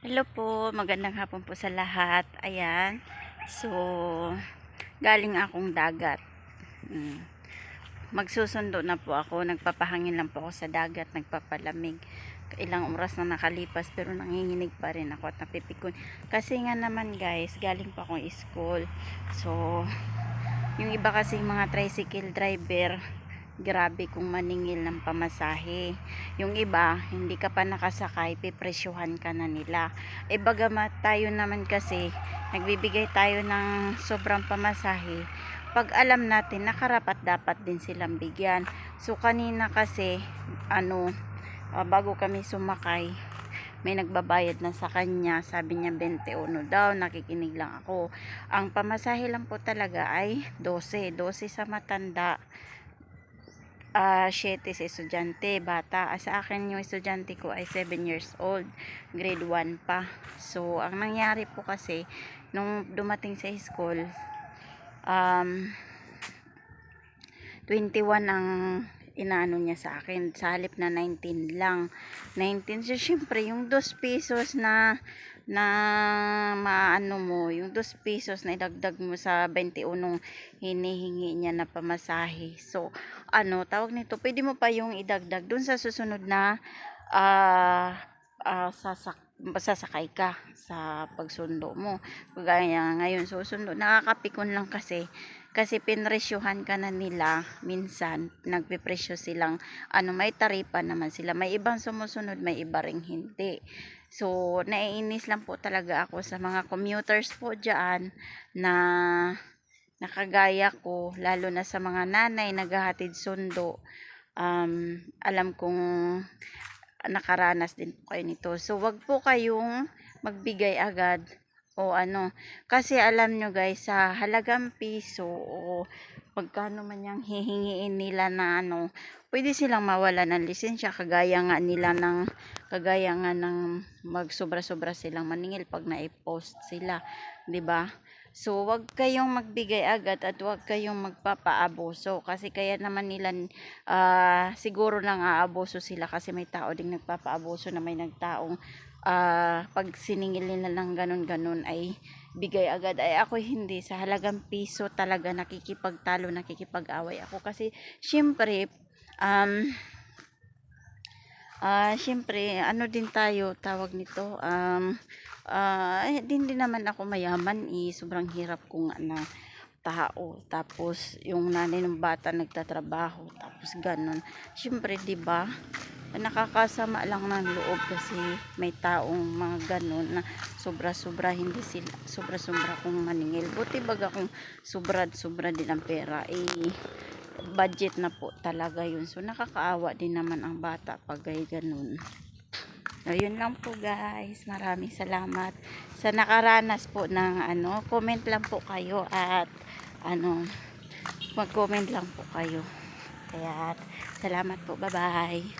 Hello po, magandang hapon po sa lahat. Ayan. So, galing akong dagat. Mm. Magsusundo na po ako. Nagpapahangin lang po ako sa dagat. Nagpapalamig. Ilang oras na nakalipas pero nanginginig pa rin ako at napipikon. Kasi nga naman guys, galing pa akong school. So, yung iba kasi mga tricycle driver, grabe kung maningil ng pamasahe. Yung iba, hindi ka pa nakasakay, pipresyuhan ka na nila. E bagamat tayo naman kasi, nagbibigay tayo ng sobrang pamasahe, pag alam natin, nakarapat dapat din silang bigyan. So kanina kasi, ano, ah, bago kami sumakay, may nagbabayad na sa kanya, sabi niya 21 daw, nakikinig lang ako. Ang pamasahe lang po talaga ay 12, 12 sa matanda, ah 7 sa estudyante, bata. Ah, sa akin yung estudyante ko ay 7 years old, grade 1 pa. So, ang nangyari po kasi, nung dumating sa school, um, 21 ang inaano niya sa akin. Sa halip na 19 lang. 19. So, syempre, yung 2 pesos na na maano mo, yung 2 pesos na idagdag mo sa 21 hinihingi niya na pamasahe. So, ano, tawag nito, pwede mo pa yung idagdag dun sa susunod na ah ah, sasak sasakay ka sa pagsundo mo. Kagaya ngayon susundo, nakakapikon lang kasi. Kasi pinresyuhan ka na nila minsan. Nagpipresyo silang ano may taripa naman sila. May ibang sumusunod may iba ring hindi. So naiinis lang po talaga ako sa mga commuters po dyan na nakagaya ko lalo na sa mga nanay naghahatid sundo. Um, alam kong nakaranas din po kayo nito. So wag po kayong magbigay agad o ano. Kasi alam nyo guys sa halagang piso o pagkano man yung hihingiin nila na ano pwede silang mawala ng lisensya kagaya nga nila ng kagaya nga ng magsobra-sobra silang maningil pag na-post sila 'di ba So, wag kayong magbigay agad at wag kayong magpapaabuso kasi kaya naman nila ah, siguro nang aabuso sila kasi may tao ding nagpapaabuso na may nagtaong ah, pag siningil nila ng ganun-ganun ay bigay agad. Ay ako hindi. Sa halagang piso talaga nakikipagtalo nakikipag-away ako kasi syempre um, ah syempre ano din tayo tawag nito um, eh, din din naman ako mayaman eh sobrang hirap kong na tao. Tapos yung nanay ng bata nagtatrabaho tapos ganun. Syempre 'di ba nakakasama lang ng loob kasi may taong mga ganun na sobra-sobra hindi sila sobra-sobra kung maningil. Buti baga kung sobra-sobra din ang pera eh budget na po talaga yun. So nakakaawa din naman ang bata pag ganun. Ayun lang po guys. Maraming salamat. Sa nakaranas po ng ano comment lang po kayo at ano mag comment lang po kayo. Kaya salamat po. Bye bye